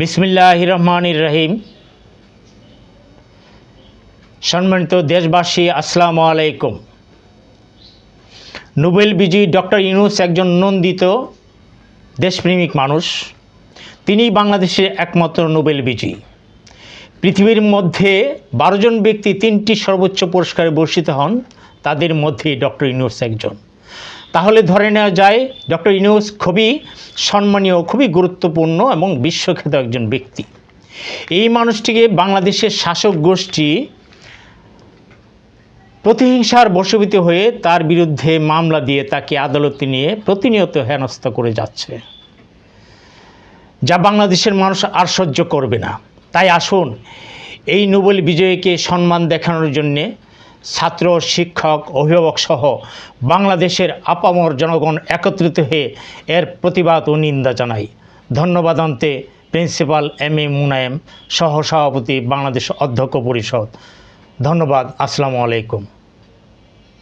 বিসমিল্লাহ রহমানির রহিম সম্মানিত দেশবাসী, আসসালামু আলাইকুম। নোবেল বিজয়ী ডক্টর ইউনুস একজন নন্দিত দেশপ্রেমিক মানুষ। তিনি বাংলাদেশের একমাত্র নোবেল বিজয়ী। পৃথিবীর মধ্যে বারো জন ব্যক্তি তিনটি সর্বোচ্চ পুরস্কারে বর্ষিত হন, তাদের মধ্যে ডক্টর ইউনুস একজন। তাহলে ধরে নেওয়া যায়, ডক্টর ইউনুস খুবই সম্মানীয়, খুবই গুরুত্বপূর্ণ এবং বিশ্বখ্যাত একজন ব্যক্তি। এই মানুষটিকে বাংলাদেশের শাসক গোষ্ঠী প্রতিহিংসার বশবীত হয়ে তার বিরুদ্ধে মামলা দিয়ে তাকে আদালতে নিয়ে প্রতিনিয়ত হেনস্থা করে যাচ্ছে। যা বাংলাদেশের মানুষ আর সহ্য করবে না। তাই আসুন, এই নোবেল বিজয়ীকে সম্মান দেখানোর জন্যে ছাত্র, শিক্ষক, অভিভাবক সহ বাংলাদেশের আপামর জনগণ একত্রিত হয়ে এর প্রতিবাদ ও নিন্দা জানাই ধন্যবাদ আনতে প্রিন্সিপাল এম এ মুনায়েম সহ সভাপতি বাংলাদেশ অধ্যক্ষ পরিষদ। ধন্যবাদ, আসসালামু আলাইকুম।